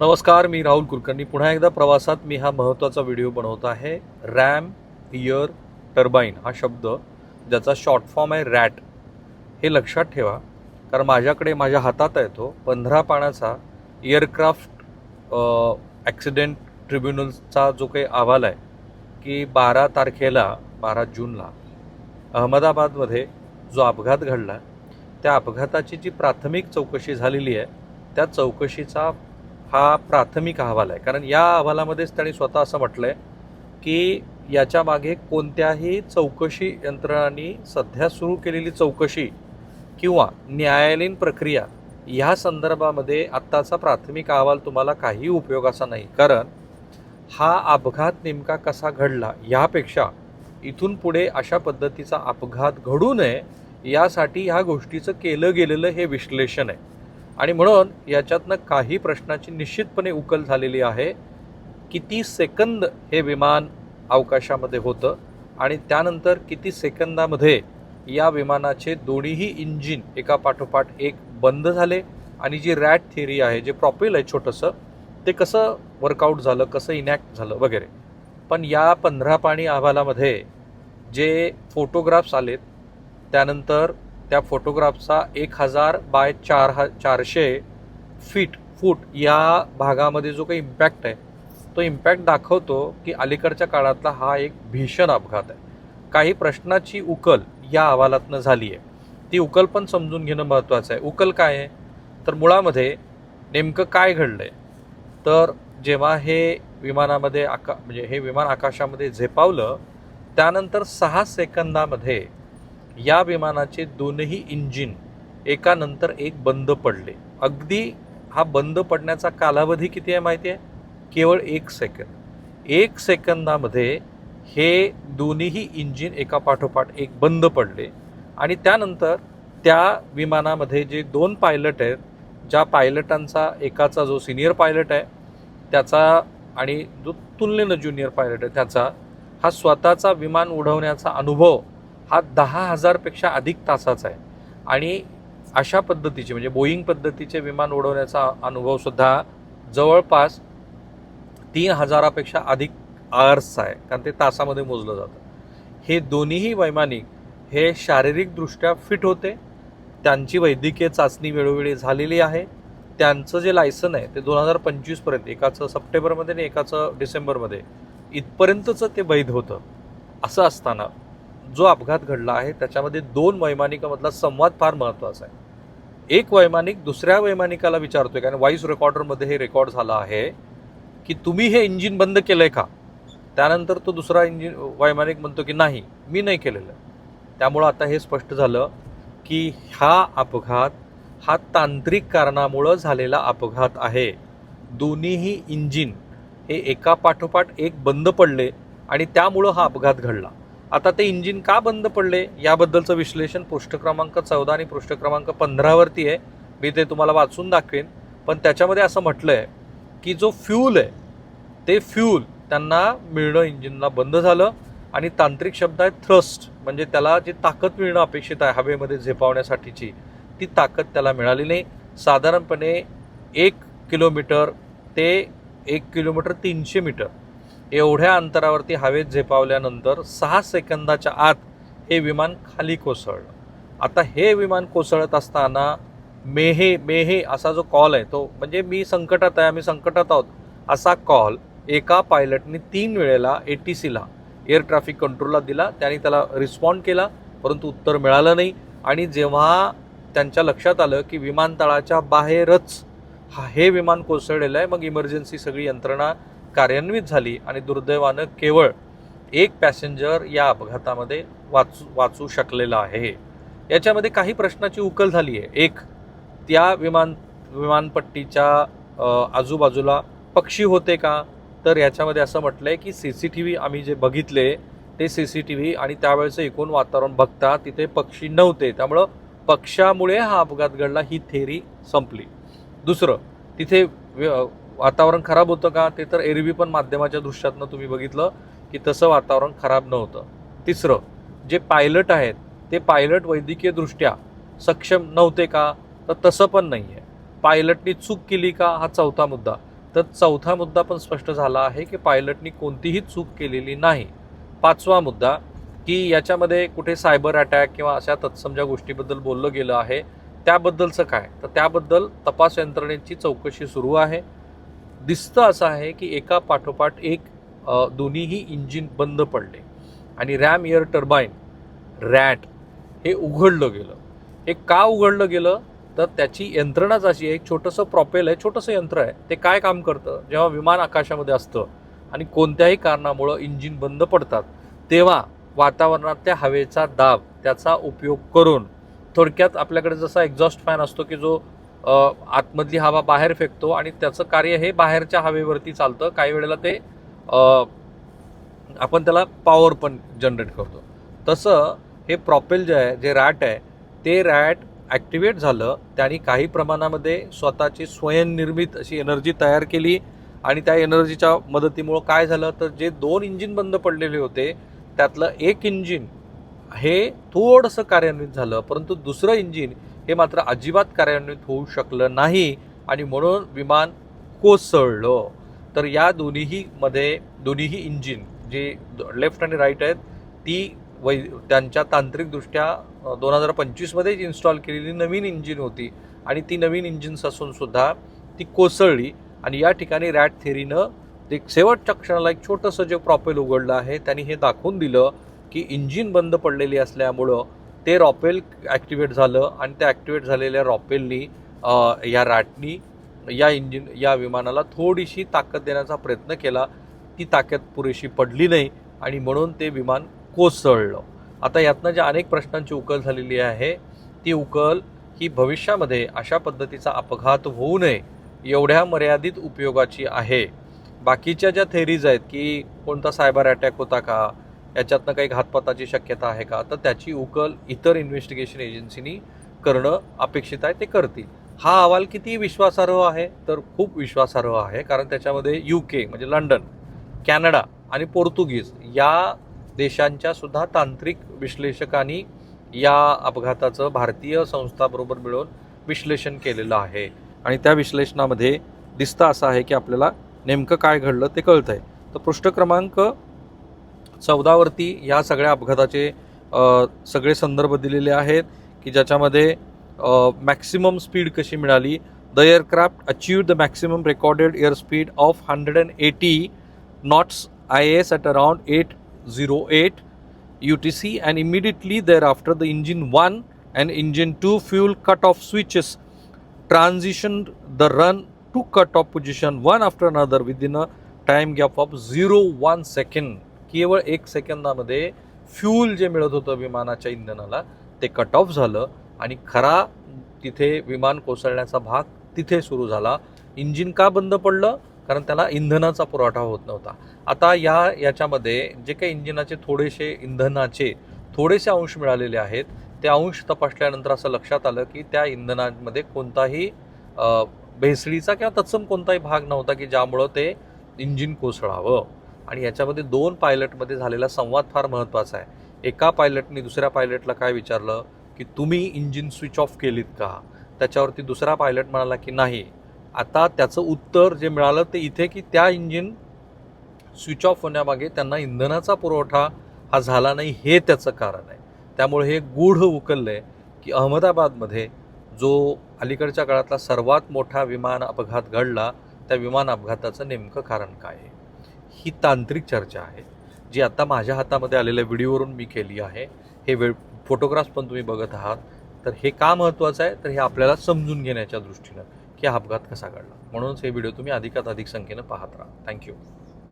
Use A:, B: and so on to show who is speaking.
A: नमस्कार मी राहुल कुलकर्णी. पुन्हा एकदा प्रवासात मी हा महत्त्वाचा व्हिडिओ बनवत आहे. रॅम इयर टर्बाईन हा शब्द ज्याचा शॉर्ट फॉर्म आहे रॅट. हे लक्षात ठेवा कारण माझ्याकडे माझ्या हातात आहे तो. पंधरा पानाचा एअरक्राफ्ट ॲक्सिडेंट ट्रिब्युनलचा जो काही अहवाल आहे की बारा तारखेला बारा जूनला अहमदाबादमध्ये जो अपघात घडला त्या अपघाताची जी प्राथमिक चौकशी झालेली आहे त्या चौकशीचा हा प्राथमिक अहवाल आहे. कारण या अहवालामध्येच त्यांनी स्वतः असं म्हटलं आहे की याच्या मागे कोणत्याही चौकशी यंत्रणांनी सध्या सुरू केलेली चौकशी किंवा न्यायालयीन प्रक्रिया ह्या संदर्भामध्ये आत्ताचा प्राथमिक अहवाल तुम्हाला काही उपयोगाचा नाही. कारण हा अपघात नेमका कसा घडला यापेक्षा इथून पुढे अशा पद्धतीचा अपघात घडू नये यासाठी ह्या गोष्टीचं केलं गेलेलं हे विश्लेषण आहे. आणि म्हणून याच्यातनं काही प्रश्नाची निश्चितपणे उकल झालेली आहे. किती सेकंद हे विमान अवकाशामध्ये होतं आणि त्यानंतर किती सेकंदामध्ये या विमानाचे दोन्हीही इंजिन एका पाठोपाठ एक बंद झाले आणि जी रॅट थिअरी आहे जे प्रॉपेल आहे छोटंसं ते कसं वर्कआउट झालं कसं इनॅक्ट झालं वगैरे. पण या पंधरा पाणी अहवालामध्ये जे फोटोग्राफ्स आलेत त्यानंतर त्या फोटोग्राफचा एक हजार बाय चार ह चारशे फीट फूट या भागामध्ये जो काही इम्पॅक्ट आहे तो इम्पॅक्ट दाखवतो की अलीकडच्या काळातला हा एक भीषण अपघात आहे. काही प्रश्नाची उकल या अहवालातनं झाली आहे. ती उकल पण समजून घेणं महत्त्वाचं आहे. उकल काय आहे? तर मुळामध्ये नेमकं काय घडलं आहे तर जेव्हा हे विमानामध्ये आका म्हणजे हे विमान आकाशामध्ये झेपावलं त्यानंतर सहा सेकंदामध्ये या विमानाचे दोनही इंजिन एकानंतर एक बंद पडले. अगदी हा बंद पडण्याचा कालावधी किती आहे माहिती आहे? केवळ एक सेकंद. एक सेकंदामध्ये हे दोन्हीही इंजिन एका पाठोपाठ एक बंद पडले आणि त्यानंतर त्या विमानामध्ये जे दोन पायलट आहेत ज्या पायलटांचा एकाचा जो सिनियर पायलट आहे त्याचा आणि जो तुलनेनं ज्युनियर पायलट आहे त्याचा हा स्वतःचा विमान उडवण्याचा अनुभव हा दहा हजारपेक्षा अधिक तासाचा आहे. आणि अशा पद्धतीचे म्हणजे बोईंग पद्धतीचे विमान उडवण्याचा अनुभवसुद्धा जवळपास तीन हजारापेक्षा अधिक आर्सचा आहे कारण ते तासामध्ये मोजलं जातं. हे दोन्हीही वैमानिक हे शारीरिकदृष्ट्या फिट होते. त्यांची वैद्यकीय चाचणी वेळोवेळी झालेली आहे. त्यांचं जे लायसन आहे ते दोन हजार पंचवीसपर्यंत एकाचं सप्टेंबरमध्ये आणि एकाचं डिसेंबरमध्ये इथपर्यंतचं ते वैध होतं. असं असताना जो अपघात घडला आहे त्याच्यामध्ये दोन वैमानिकामधला संवाद फार महत्त्वाचा आहे. एक वैमानिक दुसऱ्या वैमानिकाला विचारतोय कारण व्हॉइस रेकॉर्डरमध्ये हे रेकॉर्ड झालं आहे की तुम्ही हे इंजिन बंद केलंय का? त्यानंतर तो दुसरा इंजिन वैमानिक म्हणतो की नाही मी नाही केलेलं. त्यामुळं आता हे स्पष्ट झालं की हा अपघात हा तांत्रिक कारणामुळं झालेला अपघात आहे. दोन्हीही इंजिन हे एका पाठोपाठ एक बंद पडले आणि त्यामुळं हा अपघात घडला. आता ते इंजिन का बंद पडले याबद्दलचं विश्लेषण पृष्ठ क्रमांक चौदा आणि पृष्ठ क्रमांक पंधरावरती आहे. मी ते तुम्हाला वाचून दाखवेन. पण त्याच्यामध्ये असं म्हटलं आहे की जो फ्यूल आहे ते फ्यूल त्यांना मिळणं इंजिनला बंद झालं आणि तांत्रिक शब्द आहे थ्रस्ट. म्हणजे त्याला जी ताकद मिळणं अपेक्षित आहे हवेमध्ये झेपावण्यासाठीची ती ताकद त्याला मिळाली नाही. साधारणपणे एक किलोमीटर ते एक किलोमीटर तीनशे मीटर. एवढ्या अंतरावरती हवेत झेपावल्यानंतर सहा सेकंदाच्या आत हे विमान खाली कोसळलं. आता हे विमान कोसळत असताना मेहे मेहे असा जो कॉल आहे तो म्हणजे मी संकटात आहे आम्ही संकटात आहोत असा कॉल एका पायलटने तीन वेळेला ए टी सीला एअर ट्रॅफिक कंट्रोलला दिला. त्यांनी त्याला रिस्पॉन्ड केला परंतु उत्तर मिळालं नाही. आणि जेव्हा त्यांच्या लक्षात आलं की विमानतळाच्या बाहेरच हा हे विमान कोसळलेलं आहे मग इमर्जन्सी सगळी यंत्रणा कार्यान्वित झाली आणि दुर्दैवानं केवळ एक पॅसेंजर या अपघातामध्ये वाचू वाचू शकलेला आहे. याच्यामध्ये काही प्रश्नाची उकल झाली आहे. एक त्या विमान विमानपट्टीच्या आजूबाजूला पक्षी होते का? तर याच्यामध्ये असं म्हटलं आहे की सी सी टी व्ही आम्ही जे बघितले ते सी सी टी व्ही आणि त्यावेळेचं एकूण वातावरण बघता तिथे पक्षी नव्हते. त्यामुळं पक्षामुळे हा अपघात घडला ही थेरी संपली. दुसरं तिथे व्य- वातावरण खराब होतं का? ते तर एरवी पण माध्यमाच्या दृश्यातनं तुम्ही बघितलं की तसं वातावरण खराब नव्हतं. तिसरं जे पायलट आहेत ते पायलट वैद्यकीयदृष्ट्या सक्षम नव्हते का? तर तसं पण नाही आहे पायलटनी चूक केली का? हा चौथा मुद्दा. तर चौथा मुद्दा पण स्पष्ट झाला आहे की पायलटनी कोणतीही चूक केलेली नाही. पाचवा मुद्दा की याच्यामध्ये कुठे सायबर अटॅक किंवा अशा तत्सम ज्या गोष्टीबद्दल बोललं गेलं आहे त्याबद्दलचं काय? तर त्याबद्दल तपास यंत्रणेची चौकशी सुरू आहे. दिसतं असं आहे की एका पाठोपाठ एक दोन्हीही इंजिन बंद पडले. आणि रॅम एअर टर्बाईन रॅट हे उघडलं गेलं. हे का उघडलं गेलं? तर त्याची यंत्रणाच अशी आहे एक छोटंसं प्रॉपेल आहे छोटंसं यंत्र आहे. ते काय काम करतं? जेव्हा विमान आकाशामध्ये असतं आणि कोणत्याही कारणामुळं इंजिन बंद पडतात तेव्हा वातावरणातल्या हवेचा दाब त्याचा उपयोग करून थोडक्यात आपल्याकडे जसा एक्झॉस्ट फॅन असतो की जो आतमधली हवा बाहेर फेकतो आणि त्याचं कार्य हे बाहेरच्या हवेवरती चालतं. काही वेळेला ते आपण त्याला पॉवर पण जनरेट करतो. तसं हे प्रॉपेल जे आहे जे रॅट आहे ते रॅट ॲक्टिवेट झालं त्यांनी काही प्रमाणामध्ये स्वतःची स्वयंनिर्मित अशी एनर्जी तयार केली आणि त्या एनर्जीच्या मदतीमुळं काय झालं तर जे दोन इंजिन बंद पडलेले होते त्यातलं एक इंजिन हे थोडंसं कार्यान्वित झालं परंतु दुसरं इंजिन हे मात्र अजिबात कार्यान्वित होऊ शकलं नाही आणि म्हणून विमान कोसळलं. तर या दोन्हीही मध्ये दोन्हीही इंजिन जे लेफ्ट आणि राईट आहेत ती वै त्यांच्या तांत्रिकदृष्ट्या दोन हजार पंचवीसमध्येच इन्स्टॉल केलेली नवीन इंजिन होती आणि ती नवीन इंजिन्स असूनसुद्धा ती कोसळली आणि या ठिकाणी रॅट थेरीनं ते शेवटच्या क्षणाला एक छोटंसं जे प्रॉपेल उघडलं आहे त्यांनी हे दाखवून दिलं की इंजिन बंद पडलेली असल्यामुळं ते रॉपेल ॲक्टिवेट झालं आणि त्या ॲक्टिवेट झालेल्या रॉपेलनी या रॅटनी या इंजिन या विमानाला थोडीशी ताकद देण्याचा प्रयत्न केला. ती ताकद पुरेशी पडली नाही आणि म्हणून ते विमान कोसळलं. आता यातनं ज्या अनेक प्रश्नांची उकल झालेली आहे ती उकल ही भविष्यामध्ये अशा पद्धतीचा अपघात होऊ नये एवढ्या मर्यादित उपयोगाची आहे. बाकीच्या ज्या थेरीज आहेत की कोणता सायबर अटॅक होता का याच्यातनं काही घातपाताची शक्यता आहे का? तर त्याची उकल इतर इन्व्हेस्टिगेशन एजन्सीनी करणं अपेक्षित आहे ते करतील. हा अहवाल किती विश्वासार्ह आहे? तर खूप विश्वासार्ह आहे कारण त्याच्यामध्ये यू के म्हणजे लंडन कॅनडा आणि पोर्तुगीज या देशांच्या सुद्धा तांत्रिक विश्लेषकांनी या अपघाताचं भारतीय संस्थाबरोबर मिळून विश्लेषण केलेलं आहे. आणि त्या विश्लेषणामध्ये दिसतं असं आहे की आपल्याला नेमकं काय घडलं ते कळतं आहे तर पृष्ठ क्रमांक चौदावरती ह्या सगळ्या अपघाताचे सगळे संदर्भ दिलेले आहेत की ज्याच्यामध्ये मॅक्सिमम स्पीड कशी मिळाली? The aircraft achieve the maximum recorded air speed of hundred and eighty knots I S at around eight zero eight U T C and immediately thereafter the engine one and engine two fuel cut off switches transition the run to cut off position one after another within a time gap of zero one second केवळ एक सेकंदामध्ये fuel जे मिळत होतं विमानाच्या इंधनाला ते cut off झालं आणि खरा तिथे विमान कोसळण्याचा भाग तिथे सुरू झाला. इंजिन का बंद पडलं? कारण त्याला इंधनाचा पुरवठा होत नव्हता. आता या याच्यामध्ये जे काही इंजिनाचे थोडेसे इंधनाचे थोडेसे अंश मिळालेले आहेत ते अंश तपासल्यानंतर असं लक्षात आलं की त्या इंधनामध्ये कोणताही भेसळीचा किंवा तत्सम कोणताही भाग नव्हता की ज्यामुळं ते इंजिन कोसळावं. आणि याच्यामध्ये दोन पायलटमध्ये झालेला संवाद फार महत्त्वाचा आहे. एका पायलटनी दुसऱ्या पायलटला काय विचारलं? की तुम्ही इंजिन स्विच ऑफ केलीत का? त्याच्यावरती दुसरा पायलट म्हणाला की नाही. आता त्याचं उत्तर जे मिळालं ते इथे की त्या इंजिन स्विच ऑफ होण्यामागे त्यांना इंधनाचा पुरवठा हा झाला नाही हे त्याचं कारण आहे. त्यामुळे हे गूढ उकललं आहे की अहमदाबादमध्ये जो अलीकडच्या काळातला सर्वात मोठा विमान अपघात घडला त्या विमान अपघाताचं नेमकं कारण काय आहे? ही तांत्रिक चर्चा आहे जी आता माझ्या हातामध्ये आलेल्या व्हिडिओवरून मी केली आहे. हे वे फोटोग्राफ्स पण तुम्ही बघत आहात. तर हे का महत्त्वाचं आहे? तर हे आपल्याला समजून घेण्याच्या दृष्टीनं की हा अपघात कसा घडला. म्हणूनच हे व्हिडिओ तुम्ही अधिकात अधिक संख्येनं पाहत राहा. थँक्यू.